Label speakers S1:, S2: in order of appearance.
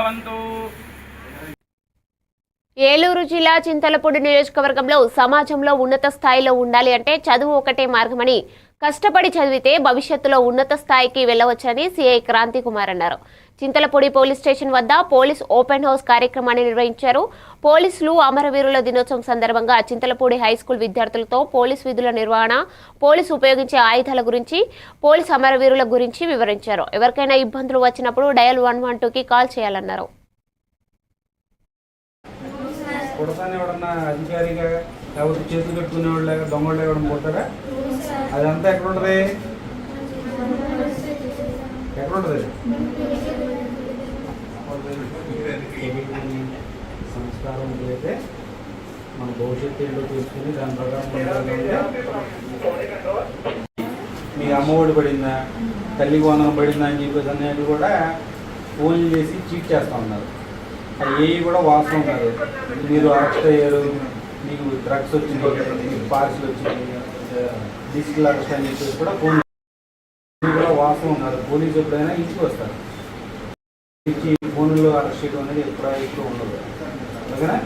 S1: भवन्तु
S2: ఏలూరు జిల్లా చింతలపూడి నియోజకవర్గంలో సమాజంలో ఉన్నత స్థాయిలో ఉండాలి అంటే చదువు ఒకటే మార్గమని కష్టపడి చదివితే భవిష్యత్తులో ఉన్నత స్థాయికి వెళ్ళవచ్చని సిఐ క్రాంతి కుమార్ అన్నారు. చింతలపూడి పోలీస్ స్టేషన్ వద్ద పోలీస్ ఓపెన్ హౌస్ కార్యక్రమాన్ని నిర్వహించారు. పోలీసులు అమరవీరుల దినోత్సవం సందర్భంగా చింతలపూడి హై స్కూల్ విద్యార్థులతో పోలీస్ విధుల నిర్వహణ పోలీసు ఉపయోగించే ఆయుధాల గురించి పోలీస్ అమరవీరుల గురించి వివరించారు. ఎవరికైనా ఇబ్బందులు వచ్చినప్పుడు డయల్ వన్ వన్ టూకి కాల్ చేయాలన్నారు.
S3: కొడతానే ఎవడన్నా అధికారిగా లేకపోతే చేతులు కట్టుకునే వాళ్ళు దొంగళ్ళు ఎవడం పోతారా అదంతా ఎక్కడుంటుంది? ఎక్కడుంటుంది? సంస్కారం అయితే మన భవిష్యత్తు ఏంటో తీసుకుని దాని ప్రకారం మీ అమ్మఒడి పడిందా? తల్లికి వందనం పడిందా అని చెప్పేసి అన్నట్టు కూడా ఫోన్ చేసి చీట్ చేస్తూ ఉన్నారు. ఏవి కూడా వాస్తవం కాదు. మీరు అరెస్ట్ అయ్యారు మీకు డ్రగ్స్ వచ్చినాయి మీకు పార్సల్ వచ్చినాయి డిజిటల్ అరెస్ట్ అని చెప్పేసి కూడా ఫోన్ కూడా వాస్తవం కాదు. పోలీసు ఎప్పుడైనా ఇంటికి వస్తారు ఇచ్చి ఫోన్లో అరెస్ట్ చేయడం అనేది ఎప్పుడో ఉండదు. ఓకేనా?